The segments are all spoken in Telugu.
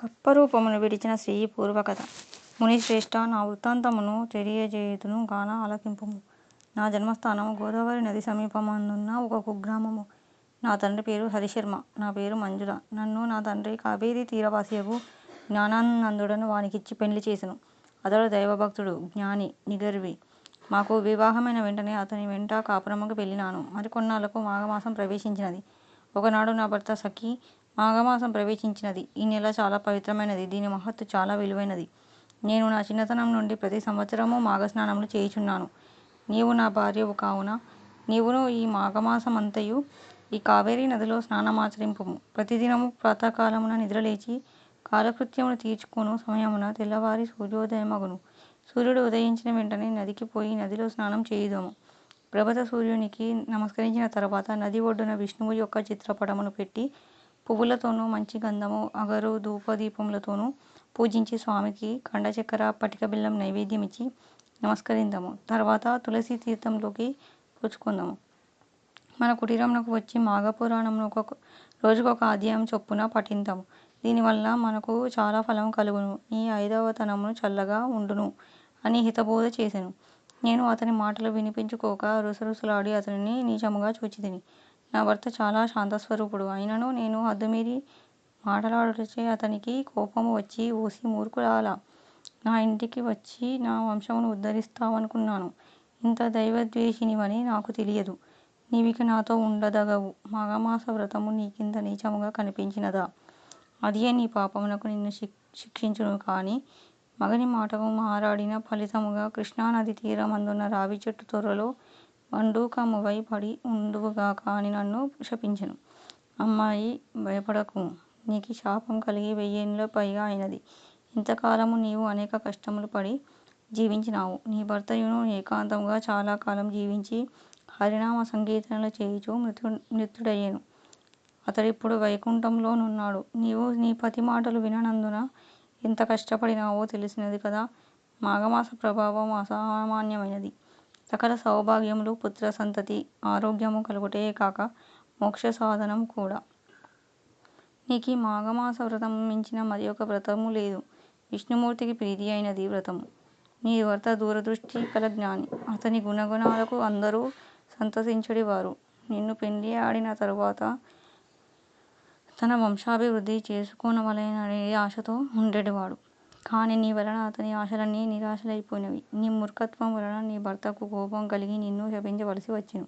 కప్పరూపమును విడిచిన స్త్రీ పూర్వకథ మునిశ్రేష్ఠ నా వృత్తాంతమును తెలియజేయుదును గాన ఆలకింపుము. నా జన్మస్థానము గోదావరి నది సమీపమందున్న ఒక కుగ్రామము. నా తండ్రి పేరు హరిశర్మ. నా పేరు మంజుల. నన్ను నా తండ్రి కావేరీ తీరవాసియగు జ్ఞానానందుడను వానికిచ్చి పెండ్లి చేసెను. అతడు దైవభక్తుడు, జ్ఞాని, నిగర్వి. మాకు వివాహమైన వెంటనే అతని వెంట కాపురముకు వెళ్ళినాను. మరి కొన్నాళ్ళకు మాఘమాసం ప్రవేశించినది. ఒకనాడు నా భర్త సఖి మాఘమాసం ప్రవేశించినది. ఈ నెల చాలా పవిత్రమైనది. దీని మహత్తు చాలా విలువైనది. నేను నా చిన్నతనం నుండి ప్రతి సంవత్సరము మాఘస్నానములు చేయుచున్నాను. నీవు నా భార్యవు కావున నీవును ఈ మాఘమాసమంతయు ఈ కావేరీ నదిలో స్నానమాచరింపుము. ప్రతిదినము ప్రాతఃకాలమున నిద్రలేచి కాలకృత్యములు తీర్చుకొను సమయమున తెల్లవారి సూర్యోదయమగును. సూర్యుడు ఉదయించిన వెంటనే నదికి పోయి నదిలో స్నానం చేయుదుము. ప్రభత సూర్యునికి నమస్కరించిన తరువాత నది ఒడ్డున విష్ణువు యొక్క చిత్రపటమును పెట్టి పువ్వులతోనూ మంచి గంధము, అగరు, ధూపదీపములతోనూ పూజించి స్వామికి ఖండచక్కెర, పటిక నైవేద్యం ఇచ్చి నమస్కరించాము తర్వాత తులసి తీర్థంలోకి పుచ్చుకుందాము మన కుటీరంలోకి వచ్చి మాఘపురాణమును రోజుకొక అధ్యాయము చొప్పున పఠింతుము. దీనివల్ల మనకు చాలా ఫలం కలుగును. నీ ఐదవతనమును చల్లగా ఉండును అని హితబోధ చేశాను నేను అతని మాటలు వినిపించుకోక రుసరుసలాడి అతనిని నీచముగా చూచితిని. నా భర్త చాలా శాంతస్వరూపుడు. అయినను నేను హద్దుమీరి మాటలాడుటచే అతనికి కోపము వచ్చి ఓసి మూర్ఖురాలా, నా ఇంటికి వచ్చి నా వంశమును ఉద్ధరిస్తావనుకున్నాను. ఇంత దైవద్వేషినివని నాకు తెలియదు. నీవిక నాతో ఉండదగవు. మాఘమాస వ్రతము నీకింత నీచముగా కనిపించినదా? అదియే నీ పాపమునకు నిన్ను శిక్షించును కాని మగని మాటకు మారాడిన ఫలితముగా కృష్ణానది తీరమందున్న రావి చెట్టు తొర్రలో మండూకమువై పడి ఉందువుగాక అని నన్ను శపించెను. అమ్మాయి భయపడకు నీకీ శాపం కలిగి వెయ్యేండ్లు పైగా అయినది. ఇంతకాలము నీవు అనేక కష్టములు పడి జీవించినావు. నీ భర్తయును ఏకాంతముగా చాలా కాలం జీవించి హరినామ సంకీర్తనలు చేయుచు మృతుడయ్యెను. అతడిప్పుడు వైకుంఠంలోనున్నాడు నీవు నీ పతి మాటలు విననందున ఎంత కష్టపడినావో తెలిసినది కదా. మాఘమాస ప్రభావం అసామాన్యమైనది. సకల సౌభాగ్యములు, పుత్ర సంతతి ఆరోగ్యము కలుగుటే కాక మోక్ష సాధనం కూడా. నీకీ మాఘమాస వ్రతము మించిన మరియొక వ్రతము లేదు. విష్ణుమూర్తికి ప్రీతి అయినది వ్రతము. నీ భర్త దూరదృష్టి కల జ్ఞాని. అతని గుణగుణాలకు అందరూ సంతసించెడివారు. నిన్ను పెండి ఆడిన తరువాత తన వంశాభివృద్ధి చేసుకొనవలెననే ఆశతో ఉండేటివాడు కాని నీ వలన అతని ఆశలన్నీ నిరాశలైపోయినవి. నీ మూర్ఖత్వం వలన నీ భర్తకు కోపం కలిగి నిన్ను శపించవలసి వచ్చెను.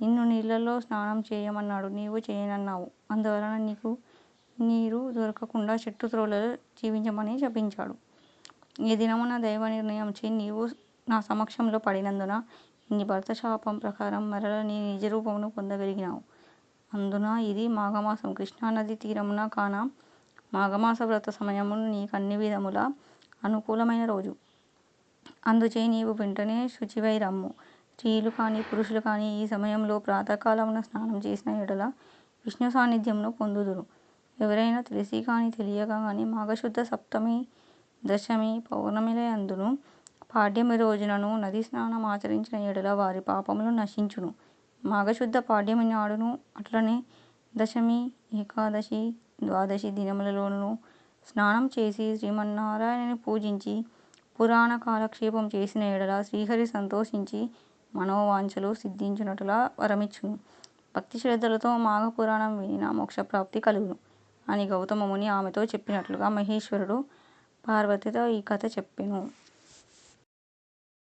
నిన్ను నీళ్ళలో స్నానం చేయమన్నాడు. నీవు చేయనన్నావు. అందువలన నీకు నీరు దొరకకుండా చెట్టు త్రోలలో జీవించమని శపించాడు. ఈ దినమున దైవనిర్ణయముచే నీవు నా సమక్షంలో పడినందున నీ భర్త శాపం ప్రకారం మరల నీ నిజరూపమును పొందగలిగినావు. అందున ఇది మాఘమాసం కృష్ణానదీ తీరమున కాన మాఘమాస వ్రత సమయము నీకన్ని విధముల అనుకూలమైన రోజు. అందుచే నీవు వెంటనే శుచివై రమ్ము. స్త్రీలు కానీ పురుషులు కానీ ఈ సమయంలో ప్రాతకాలమున స్నానం చేసిన ఎడల విష్ణు సాన్నిధ్యమును పొందుదురు. ఎవరైనా తెలిసి కానీ తెలియక కానీ మాఘశుద్ధ సప్తమి, దశమి, పౌర్ణమిలయందును పాడ్యమి రోజునను స్నానం ఆచరించిన ఎడల వారి పాపములు నశించును. మాఘశుద్ధ పాడ్యమి నాడును అట్లనే దశమి, ఏకాదశి, ద్వాదశి దినములలోనూ స్నానం చేసి శ్రీమన్నారాయణని పూజించి పురాణ కాలక్షేపం చేసిన ఎడల శ్రీహరి సంతోషించి మనోవాంఛలు సిద్ధించునట్లు వరమిచ్చును. భక్తి శ్రద్ధలతో మాఘపురాణం వినిన మోక్షప్రాప్తి కలుగును అని గౌతమముని ఆమెతో చెప్పినట్లుగా మహేశ్వరుడు పార్వతితో ఈ కథ చెప్పెను.